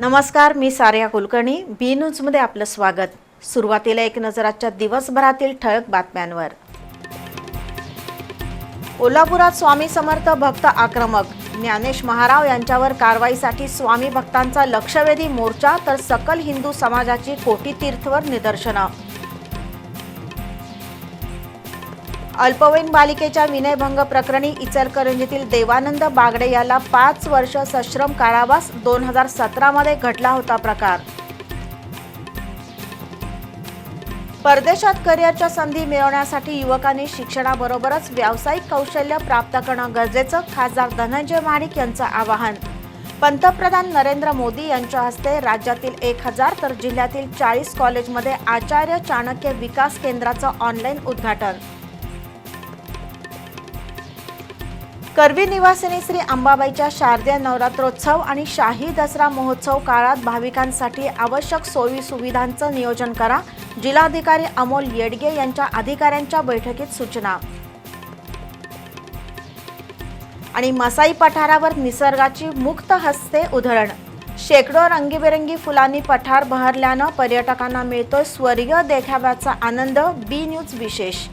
नमस्कार मी सार्या कुलकर्णी. बी न्यूजमध्ये आपलं स्वागत. सुरुवातीला एक नजर आजच्या दिवसभरातील ठळक बातम्यांवर. कोल्हापुरात स्वामी समर्थ भक्त आक्रमक. ज्ञानेश महाराव यांच्यावर कारवाईसाठी स्वामी भक्तांचा लक्षवेधी मोर्चा तर सकल हिंदू समाजाची कोटी तीर्थवर निदर्शनं. अल्पवयीन बालिकेच्या विनयभंग प्रकरणी इचलकरंजीतील देवानंद बागडे याला पाच वर्ष सश्रम कारावास दोन हजार सतरामध्ये घडला होता प्रकार. परदेशात करिअरच्या संधी मिळवण्यासाठी युवकांनी शिक्षणाबरोबरच व्यावसायिक कौशल्य प्राप्त करणं गरजेचं खासदार धनंजय महाडिक यांचं आवाहन. पंतप्रधान नरेंद्र मोदी यांच्या हस्ते राज्यातील एक हजार तर जिल्ह्यातील चाळीस कॉलेजमध्ये आचार्य चाणक्य विकास केंद्राचं ऑनलाईन उद्घाटन. करवी निवासिनी श्री अंबाबाईच्या शारदीय नवरात्रोत्सव आणि शाही दसरा महोत्सव काळात भाविकांसाठी आवश्यक सोयी सुविधांचं नियोजन करा. जिल्हाधिकारी अमोल येडगे यांच्या अधिकाऱ्यांच्या बैठकीत सूचना. आणि मसाई पठारावर निसर्गाची मुक्त हस्ते उधळण. शेकडो रंगीबेरंगी फुलांनी पठार बहरल्यानं पर्यटकांना मिळतोय स्वर्गीय देखाव्याचा आनंद. बी न्यूज विशेष.